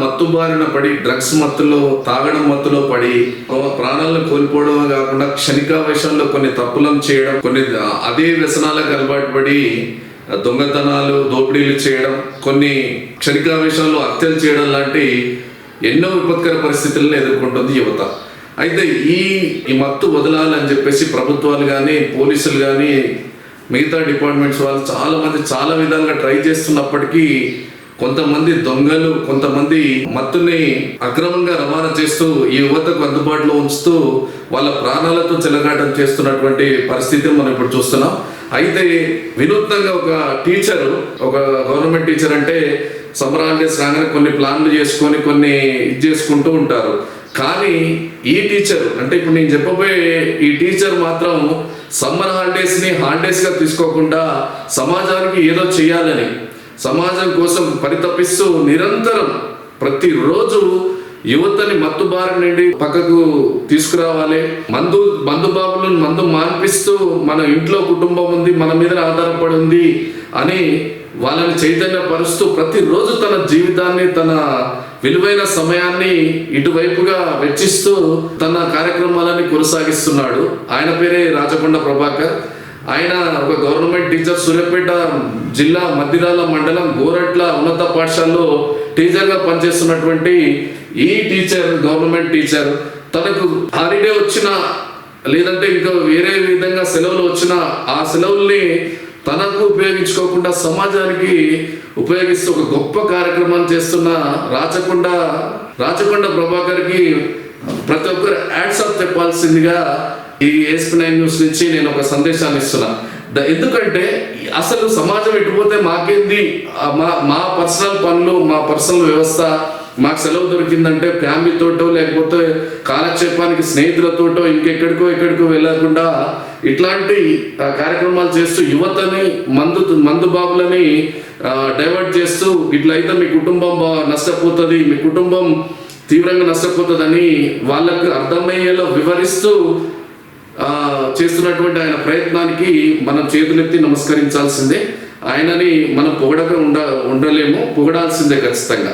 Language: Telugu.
మత్తు బారిన పడి డ్రగ్స్ మత్తులో తాగడం మత్తులో పడి ప్రాణాలను కోల్పోవడమే కాకుండా క్షణికావేశంలో కొన్ని తప్పులను చేయడం కొన్ని అదే వ్యసనాలకు అలవాటు పడి దొంగతనాలు దోపిడీలు చేయడం కొన్ని క్షణికావేశంలో హత్యలు చేయడం లాంటి ఎన్నో విపత్కర పరిస్థితులను ఎదుర్కొంటుంది యువత. అయితే ఈ ఈ మత్తు వదలాలని చెప్పేసి ప్రభుత్వాలు కానీ పోలీసులు కానీ మిగతా డిపార్ట్మెంట్స్ వాళ్ళు చాలా మంది చాలా విధాలుగా ట్రై చేస్తున్నప్పటికీ కొంతమంది దొంగలు కొంతమంది మత్తుని అక్రమంగా రవాణా చేస్తూ ఈ యువతకు అందుబాటులో ఉంచుతూ వాళ్ళ ప్రాణాలతో చెలగాటం చేస్తున్నటువంటి పరిస్థితి మనం ఇప్పుడు చూస్తున్నాం. అయితే వినూత్నంగా ఒక టీచర్ ఒక గవర్నమెంట్ టీచర్ అంటే సమ్మర్ హాలిడేస్ రాగానే కొన్ని ప్లాన్లు చేసుకొని కొన్ని ఇది చేసుకుంటూ ఉంటారు. కానీ ఈ టీచర్ అంటే ఇప్పుడు నేను చెప్పబోయే ఈ టీచర్ మాత్రం సమ్మర్ హాలిడేస్ని హాలిడేస్గా తీసుకోకుండా సమాజానికి ఏదో చేయాలని సమాజం కోసం పరితపిస్తూ నిరంతరం ప్రతిరోజు యువతని మత్తు బారి నుండి పక్కకు తీసుకురావాలి. మందు మందు బాబులను మందు మాన్పిస్తూ మన ఇంట్లో కుటుంబం ఉంది మన మీద ఆధారపడి ఉంది అని వాళ్ళని చైతన్యపరుస్తూ ప్రతిరోజు తన జీవితాన్ని తన విలువైన సమయాన్ని ఇటువైపుగా వెచ్చిస్తూ తన కార్యక్రమాలని కొనసాగిస్తున్నాడు. ఆయన పేరే రాజకొండ ప్రభాకర్. ఆయన ఒక గవర్నమెంట్ టీచర్ సూర్యాపేట జిల్లా మద్దిరాల మండలం గోరట్ల ఉన్నత పాఠశాలలో టీచర్గా పనిచేస్తున్నటువంటి ఈ టీచర్ గవర్నమెంట్ టీచర్ తనకు హాలిడే వచ్చిన లేదంటే ఇంకా వేరే విధంగా సెలవులు వచ్చిన ఆ సెలవుల్ని తనకు ఉపయోగించుకోకుండా సమాజానికి ఉపయోగిస్తూ ఒక గొప్ప కార్యక్రమం చేస్తున్న రాచకొండ రాచకొండ ప్రభాకర్కి ప్రతి ఒక్కరు యాడ్స్ ఆఫ్ చెప్పాల్సిందిగా ఈ ఏస్పీ నైన్ న్యూస్ నుంచి నేను ఒక సందేశాన్ని ఇస్తున్నా. ద- ఎందుకంటే అసలు సమాజం ఎటుపోతే మాకేంది? మా మా పర్సనల్ పనులు మా పర్సనల్ వ్యవస్థ మాకు సెలవు దొరికిందంటే ఫ్యామిలీతోటో లేకపోతే కాలక్షేపానికి స్నేహితులతోటో ఇంకెక్కడికో ఎక్కడికో వెళ్ళకుండా ఇట్లాంటి ఆ, కార్యక్రమాలు చేస్తూ యువతని మందు మందు బాబులని డైవర్ట్ చేస్తూ ఇట్లయితే మీ కుటుంబం బా- నష్టపోతుంది మీ కుటుంబం తీవ్రంగా నష్టపోతుందని వాళ్ళకు అర్థమయ్యేలా వివరిస్తూ చేస్తున్నటువంటి ఆయన ప్రయత్నానికి మనం చేతులెత్తి నమస్కరించాల్సిందే. ఆయనని మనం పొగడక ఉండ ఉండలేము. పొగడాల్సిందే ఖచ్చితంగా.